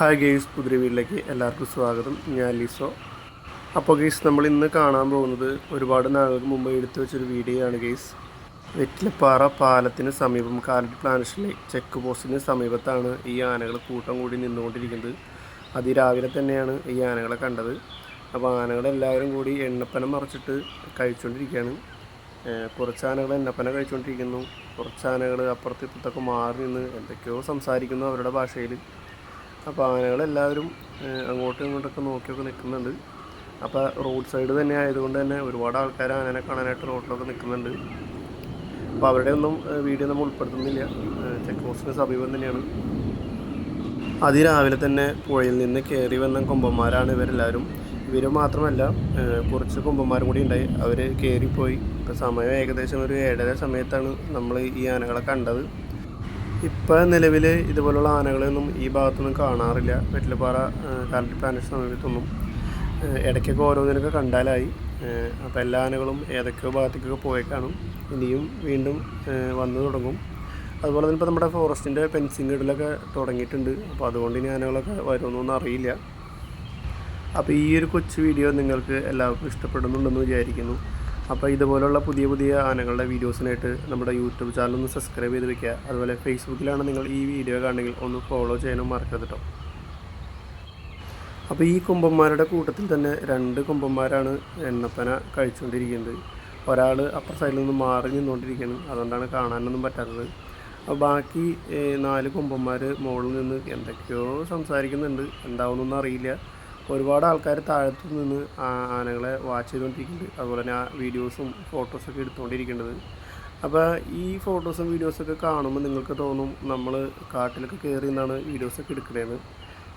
Hi guys പുതിയ വീട്ടിലേക്ക് എല്ലാവർക്കും സ്വാഗതം. ഞാൻ ലിസോ. അപ്പോൾ ഗെയ്സ് നമ്മൾ ഇന്ന് കാണാൻ പോകുന്നത് ഒരുപാട് നാളുകൾക്ക് മുമ്പ് എടുത്തു വെച്ചൊരു വീഡിയോ ആണ് ഗെയ്സ് വെറ്റിലപ്പാറ പാലത്തിന് സമീപം കാലറ്റ് പ്ലാനറ്റിലെ ചെക്ക് പോസ്റ്റിന് സമീപത്താണ് ഈ ആനകൾ കൂട്ടം കൂടി നിന്നുകൊണ്ടിരിക്കുന്നത്. അതിരാവിലെ തന്നെയാണ് ഈ ആനകളെ കണ്ടത്. അപ്പോൾ ആനകളെല്ലാവരും കൂടി എണ്ണപ്പനം മറച്ചിട്ട് കഴിച്ചുകൊണ്ടിരിക്കുകയാണ് കുറച്ച് ആനകൾ എണ്ണപ്പന കഴിച്ചുകൊണ്ടിരിക്കുന്നു കുറച്ച് ആനകൾ അപ്പുറത്ത് ഇപ്പുറത്തൊക്കെ മാറി നിന്ന് എന്തൊക്കെയോ സംസാരിക്കുന്നു അവരുടെ ഭാഷയിൽ. അപ്പോൾ ആനകളെല്ലാവരും അങ്ങോട്ടും ഇങ്ങോട്ടൊക്കെ നോക്കിയൊക്കെ നിൽക്കുന്നുണ്ട്. അപ്പോൾ റോഡ് സൈഡ് തന്നെ ആയതുകൊണ്ട് തന്നെ ഒരുപാട് ആൾക്കാർ ആനനെ കാണാനായിട്ട് റോഡിലൊക്കെ നിൽക്കുന്നുണ്ട്. അപ്പോൾ അവരുടെ ഒന്നും വീഡിയോ നമ്മൾ ഉൾപ്പെടുത്തുന്നില്ല. ചെക്ക് പോസ്റ്റിന് സമീപം തന്നെയാണ്. അതിരാവിലെ തന്നെ പുഴയിൽ നിന്ന് കയറി വന്ന കൊമ്പന്മാരാണ് ഇവരെല്ലാവരും. ഇവർ മാത്രമല്ല കുറച്ച് കൊമ്പന്മാരും കൂടി ഉണ്ടായി. അവർ കയറിപ്പോയി. ഇപ്പോൾ സമയം ഏകദേശം ഒരു ഏഴര സമയത്താണ് നമ്മൾ ഈ ആനകളെ കണ്ടത്. ഇപ്പം നിലവിൽ ഇതുപോലുള്ള ആനകളെയൊന്നും ഈ ഭാഗത്തൊന്നും കാണാറില്ല. വെറ്റിലപ്പാറ കാലറ്റ് പ്ലാനറ്റ് സമീപത്തൊന്നും. ഇടയ്ക്കൊക്കെ ഓരോന്നിനൊക്കെ കണ്ടാലായി. അപ്പോൾ എല്ലാ ആനകളും ഏതൊക്കെയോ ഭാഗത്തേക്കൊക്കെ പോയി കാണും. ഇനിയും വീണ്ടും വന്നു തുടങ്ങും. അതുപോലെ തന്നെ ഇപ്പോൾ നമ്മുടെ ഫോറസ്റ്റിന്റെ ഫെൻസിങ് ഇടലൊക്കെ തുടങ്ങിയിട്ടുണ്ട്. അപ്പോൾ അതുകൊണ്ട് ഇനി ആനകളൊക്കെ വരുമെന്നൊന്നും അറിയില്ല. അപ്പോൾ ഈ ഒരു കൊച്ചു വീഡിയോ നിങ്ങൾക്ക് എല്ലാവർക്കും ഇഷ്ടപ്പെടുന്നുണ്ടെന്ന് വിചാരിക്കുന്നു. അപ്പോൾ ഇതുപോലുള്ള പുതിയ പുതിയ ആനകളുടെ വീഡിയോസിനായിട്ട് നമ്മുടെ യൂട്യൂബ് ചാനൽ ഒന്ന് സബ്സ്ക്രൈബ് ചെയ്ത് വെക്കുക. അതുപോലെ ഫേസ്ബുക്കിലാണ് നിങ്ങൾ ഈ വീഡിയോ കാണണമെങ്കിൽ ഒന്ന് ഫോളോ ചെയ്യാനും മറക്കരുത് കേട്ടോ അപ്പോൾ ഈ കുമ്പന്മാരുടെ കൂട്ടത്തിൽ തന്നെ രണ്ട് കുമ്പന്മാരാണ് എണ്ണപ്പന കഴിച്ചുകൊണ്ടിരിക്കുന്നത്. ഒരാൾ അപ്പുറ സൈഡിൽ നിന്ന് മാറി നിന്നുകൊണ്ടിരിക്കുകയാണ്. അതുകൊണ്ടാണ് കാണാനൊന്നും പറ്റാത്തത്. അപ്പോൾ ബാക്കി നാല് കുമ്പന്മാർ മുകളിൽ നിന്ന് എന്തൊക്കെയോ സംസാരിക്കുന്നുണ്ട്. എന്താവുന്നൊന്നും അറിയില്ല. ഒരുപാട് ആൾക്കാർ താഴത്തു നിന്ന് ആനകളെ വാച്ച് ചെയ്തുകൊണ്ടിരിക്കുന്നുണ്ട്. അതുപോലെ തന്നെ ആ വീഡിയോസും ഫോട്ടോസൊക്കെ എടുത്തുകൊണ്ടിരിക്കേണ്ടത് അപ്പോൾ ഈ ഫോട്ടോസും വീഡിയോസൊക്കെ കാണുമ്പോൾ നിങ്ങൾക്ക് തോന്നും നമ്മൾ കാട്ടിലൊക്കെ കയറി നിന്നാണ് വീഡിയോസൊക്കെ എടുക്കണേന്ന്.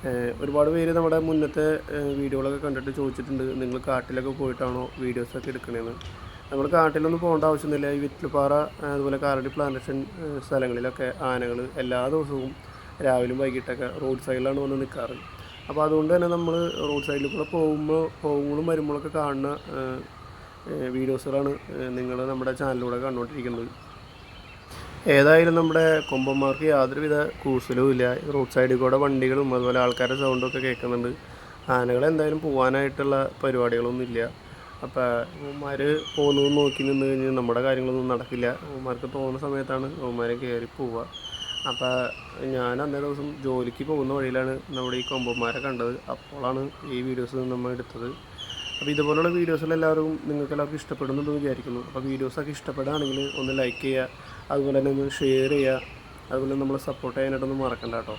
ഏഹ് ഒരുപാട് പേര് നമ്മുടെ മുന്നത്തെ വീഡിയോകളൊക്കെ കണ്ടിട്ട് ചോദിച്ചിട്ടുണ്ട് നിങ്ങൾ കാട്ടിലൊക്കെ പോയിട്ടാണോ വീഡിയോസൊക്കെ എടുക്കണേന്ന്? നമ്മൾ കാട്ടിലൊന്നും പോകേണ്ട ആവശ്യമൊന്നുമില്ല. ഈ വിറ്റിൽപ്പാറ അതുപോലെ കാലടി പ്ലാന്റേഷൻ സ്ഥലങ്ങളിലൊക്കെ ആനകൾ എല്ലാ ദിവസവും രാവിലെയും വൈകിട്ടൊക്കെ റോഡ് സൈഡിലാണ് വന്ന് നിൽക്കാറ്. അപ്പോൾ അതുകൊണ്ട് തന്നെ നമ്മൾ റോഡ് സൈഡിൽ കൂടെ പോകുമ്പോൾ പോകുമ്പോഴും വരുമ്പോഴൊക്കെ കാണുന്ന വീഡിയോസുകളാണ് നിങ്ങൾ നമ്മുടെ ചാനലിലൂടെ കണ്ടുകൊണ്ടിരിക്കുന്നത് ഏതായാലും നമ്മുടെ കൊമ്പന്മാർക്ക് യാതൊരുവിധ കൂസലും ഇല്ല. റോഡ് സൈഡിൽ കൂടെ വണ്ടികളും അതുപോലെ ആൾക്കാരുടെ സൗണ്ടും ഒക്കെ കേൾക്കുന്നുണ്ട്. ആനകൾ എന്തായാലും പോകാനായിട്ടുള്ള പരിപാടികളൊന്നും ഇല്ല. അപ്പോൾ ഉമ്മമാർ പോകുന്നത് നോക്കി നിന്ന് കഴിഞ്ഞാൽ നമ്മുടെ കാര്യങ്ങളൊന്നും നടക്കില്ല. ഉമ്മമാർക്ക് തോന്നുന്ന സമയത്താണ് ഉമ്മമാരെ കയറി പോവുക. അപ്പോൾ ഞാൻ അന്നേ ദിവസം ജോലിക്ക് പോകുന്ന വഴിയിലാണ് നമ്മുടെ ഈ കൊമ്പന്മാരെ കണ്ടത്. അപ്പോഴാണ് ഈ വീഡിയോസ് നമ്മൾ എടുത്തത്. അപ്പോൾ ഇതുപോലുള്ള വീഡിയോസിൽ എല്ലാവരും നിങ്ങൾക്ക് എല്ലാവർക്കും ഇഷ്ടപ്പെടുന്നുണ്ടെന്ന് വിചാരിക്കുന്നു. അപ്പോൾ വീഡിയോസൊക്കെ ഇഷ്ടപ്പെടുകയാണെങ്കിൽ ഒന്ന് ലൈക്ക് ചെയ്യുക അതുപോലെ തന്നെ ഒന്ന് ഷെയർ ചെയ്യുക അതുപോലെ നമ്മളെ സപ്പോർട്ട് ചെയ്യാനായിട്ടൊന്നും മറക്കണ്ട കേട്ടോ.